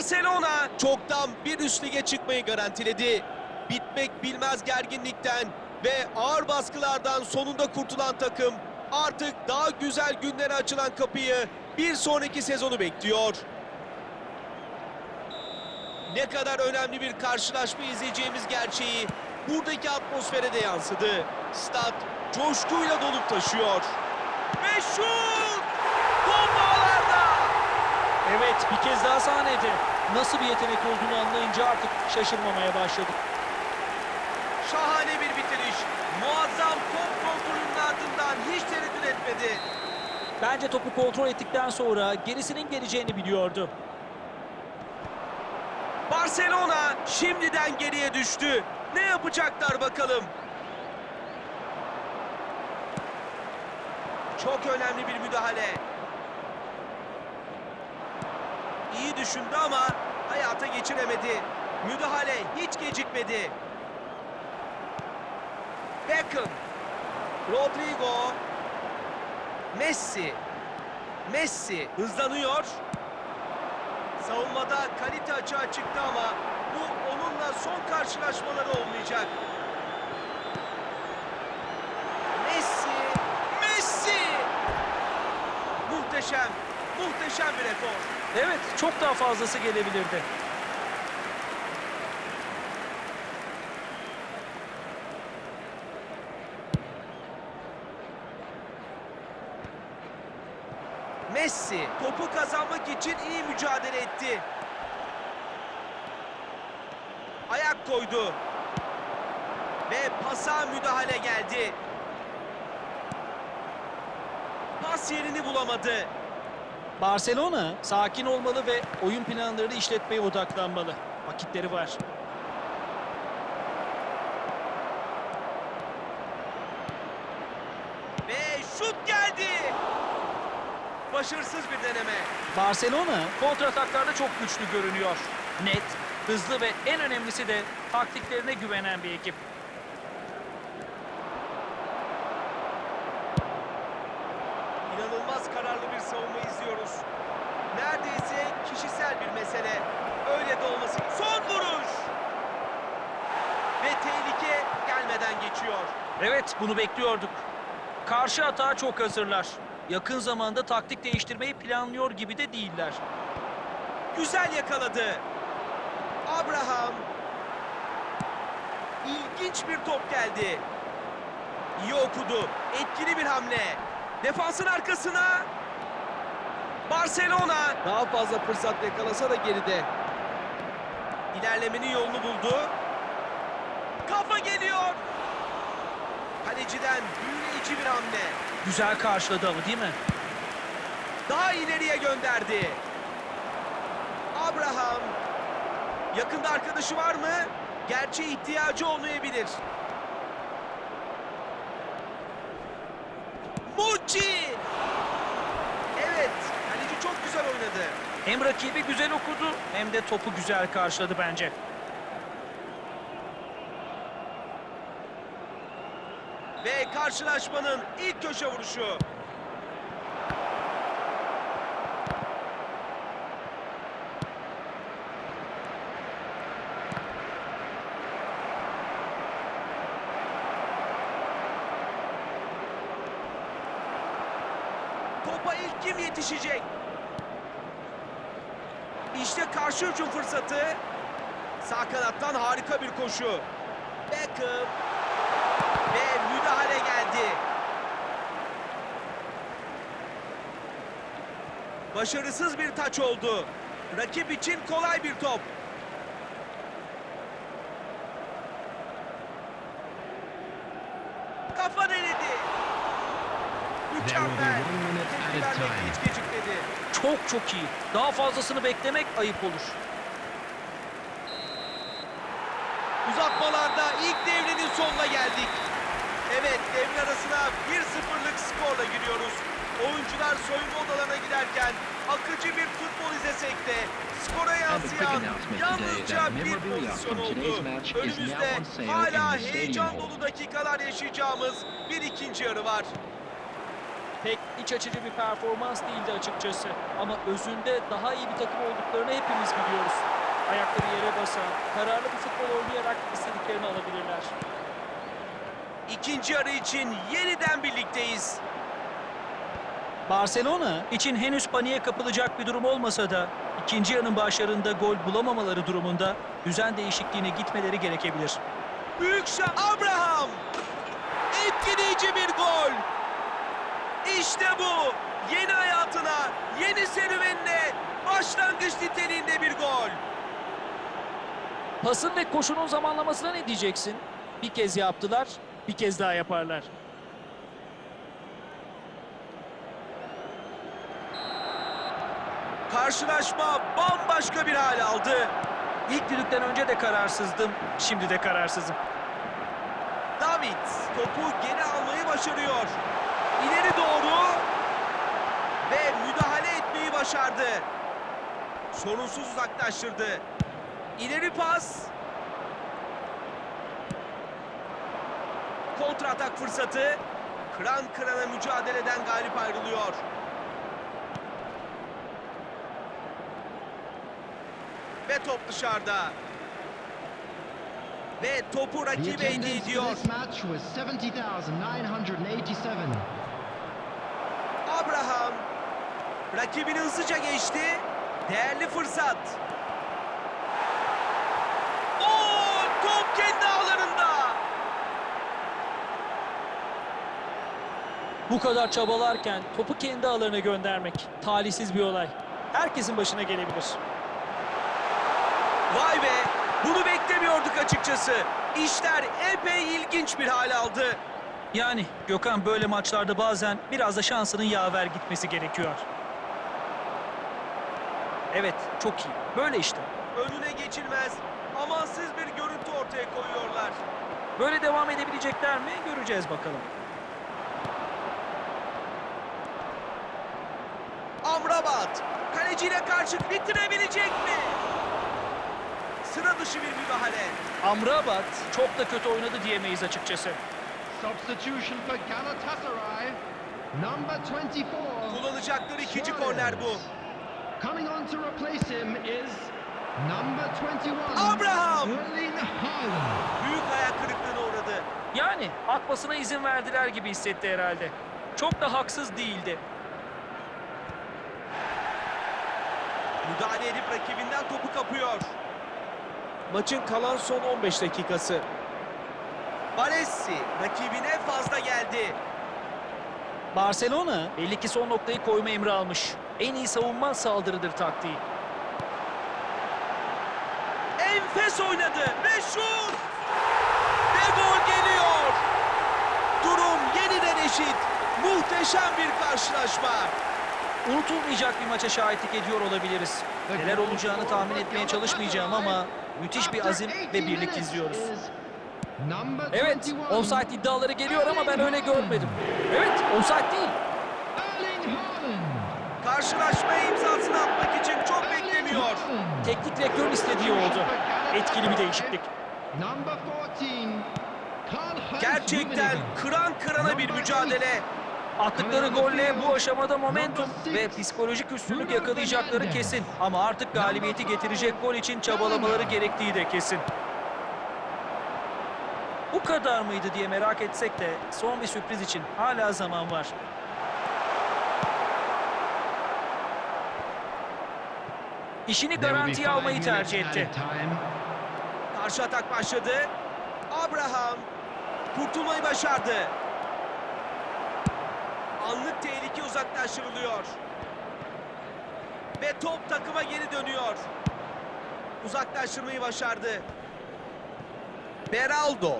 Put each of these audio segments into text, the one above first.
Barcelona çoktan bir üst lige çıkmayı garantiledi. Bitmek bilmez gerginlikten ve ağır baskılardan sonunda kurtulan takım artık daha güzel günlere açılan kapıyı bir sonraki sezonu bekliyor. Ne kadar önemli bir karşılaşma izleyeceğimiz gerçeği buradaki atmosfere de yansıdı. Stat coşkuyla dolup taşıyor. Ve şut! Ağlarda! Evet bir kez daha sahnede. Nasıl bir yetenek olduğunu anlayınca artık şaşırmamaya başladık. Şahane bir bitiriş. Muazzam top kontrolünün ardından hiç tereddüt etmedi. Bence topu kontrol ettikten sonra gerisinin geleceğini biliyordu. Barcelona şimdiden geriye düştü. Ne yapacaklar bakalım. Çok önemli bir müdahale. İyi düşündü ama hayata geçiremedi. Müdahale hiç gecikmedi. Beckham. Rodrigo. Messi. Messi hızlanıyor. Savunmada kalite açığa çıktı ama bu onunla son karşılaşmaları olmayacak. Messi, Messi! Muhteşem, muhteşem bir rekor. Evet çok daha fazlası gelebilirdi. Messi topu kazanmak için iyi mücadele etti. Ayak koydu. Ve pasa müdahale geldi. Pas yerini bulamadı. Barcelona sakin olmalı ve oyun planlarını işletmeye odaklanmalı. Vakitleri var. Ve şut geldi. Başarısız bir deneme. Barcelona kontrataklarda çok güçlü görünüyor. Net, hızlı ve en önemlisi de taktiklerine güvenen bir ekip. İnanılmaz kararlı bir savunma izliyoruz. Neredeyse kişisel bir mesele. Öyle de olması. Son vuruş! Ve tehlike gelmeden geçiyor. Evet bunu bekliyorduk. Karşı atağa çok hazırlar. Yakın zamanda taktik değiştirmeyi planlıyor gibi de değiller. Güzel yakaladı. Abraham. İlginç bir top geldi. İyi okudu. Etkili bir hamle. Defansın arkasına. Barcelona. Daha fazla fırsat yakalasa da geride. İlerlemenin yolunu buldu. Kafa geliyor. Kaleciden büyüleyici bir hamle. Güzel karşıladı ama değil mi? Daha ileriye gönderdi. Abraham. Yakında arkadaşı var mı? Gerçi ihtiyacı olmayabilir. Mucci! Evet, kaleci çok güzel oynadı. Hem rakibi güzel okudu hem de topu güzel karşıladı bence. Ve karşılaşmanın ilk köşe vuruşu. Topa ilk kim yetişecek? İşte karşı hücum fırsatı. Sağ kanattan harika bir koşu. Beckham ve müdahale geldi. Başarısız bir taç oldu. Rakip için kolay bir top. Kafa denedi. Mükemmel. hiç gecikmedi. Çok çok iyi. Daha fazlasını beklemek ayıp olur. Uzatmalarda ilk devrenin sonuna geldik. Evet devre arasına 1-0'lık skorla giriyoruz. Oyuncular soyunma odalarına giderken akıcı bir futbol izlesek de skora yansıyan yalnızca bir pozisyon oldu. Önümüzde hala heyecan dolu dakikalar yaşayacağımız bir ikinci yarı var. Pek iç açıcı bir performans değildi açıkçası. Ama özünde daha iyi bir takım olduklarını hepimiz biliyoruz. Ayakları yere basan, kararlı bir futbol oynayarak istediklerini alabilirler. İkinci yarı için yeniden birlikteyiz. Barcelona için henüz paniğe kapılacak bir durum olmasa da ikinci yarının başlarında gol bulamamaları durumunda düzen değişikliğine gitmeleri gerekebilir. Büyük şans. Abraham. Etkileyici bir gol. İşte bu. Yeni hayatına, yeni serüvenine başlangıç niteliğinde bir gol. Pasın ve koşunun zamanlamasına ne diyeceksin? Bir kez yaptılar, bir kez daha yaparlar. Karşılaşma bambaşka bir hal aldı. İlk düdükten önce de kararsızdım, şimdi de kararsızım. David topu geri almayı başarıyor. İleri doğru ve müdahale etmeyi başardı. Sorunsuz uzaklaştırdı. İleri pas. Kontra atak fırsatı. Kıran kırana mücadeleden galip ayrılıyor. Ve top dışarıda. Ve topu rakibe hediye ediyor. Rakibini hızlıca geçti. Değerli fırsat. Oo, top kendi ağlarında. Bu kadar çabalarken topu kendi ağlarına göndermek talihsiz bir olay. Herkesin başına gelebilir. Vay be, bunu beklemiyorduk açıkçası. İşler epey ilginç bir hal aldı. Yani Gökhan böyle maçlarda bazen biraz da şansının yaver gitmesi gerekiyor. Evet, çok iyi. Böyle işte. Önüne geçilmez, amansız bir görüntü ortaya koyuyorlar. Böyle devam edebilecekler mi? Göreceğiz bakalım. Amrabat, kaleciyle karşı bitirebilecek mi? Sıra dışı bir müdahale. Amrabat çok da kötü oynadı diyemeyiz açıkçası. Substitution for Galatasaray. Number 24. Kullanacakları ikinci korner bu. Coming on to replace him is number 21. Abraham. Erling Haaland. Büyük hayal kırıklığına uğradı. Yani atmasına izin verdiler gibi hissetti herhalde. Çok da haksız değildi. Müdahale edip rakibinden topu kapıyor. Maçın kalan son 15 dakikası. Baresi rakibine fazla geldi. Barcelona belli ki son noktayı koyma emri almış. En iyi savunma saldırıdır taktiği. Enfes oynadı ve şut! Ve gol geliyor. Durum yeniden eşit. Muhteşem bir karşılaşma. Unutulmayacak bir maça şahitlik ediyor olabiliriz. Neler olacağını tahmin etmeye çalışmayacağım ama müthiş bir azim ve 80 birlik izliyoruz. Evet, 21. offside iddiaları geliyor ama ben öyle görmedim. Evet, offside değil. Erling Haaland. Karşılaşmaya imzasını atmak için çok beklemiyor. Teknik direktörün istediği oldu. Etkili bir değişiklik. Number 14. Karl-Heinz Gerçekten kıran kırana bir mücadele. Attıkları golle bu aşamada momentum ve psikolojik üstünlük yakalayacakları kesin. Ama artık galibiyeti getirecek gol için çabalamaları gerektiği de kesin. Bu kadar mıydı diye merak etsek de son bir sürpriz için hala zaman var. İşini garantiye almayı tercih etti. Karşı atak başladı. Abraham kurtulmayı başardı. Anlık tehlike uzaklaştırılıyor. Ve top takıma geri dönüyor. Uzaklaştırmayı başardı. Beraldo.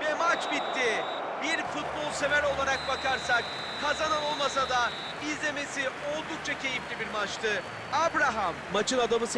Ve maç bitti. Bir futbol sever olarak bakarsak kazanan olmasa da izlemesi oldukça keyifli bir maçtı. Abraham maçın adamı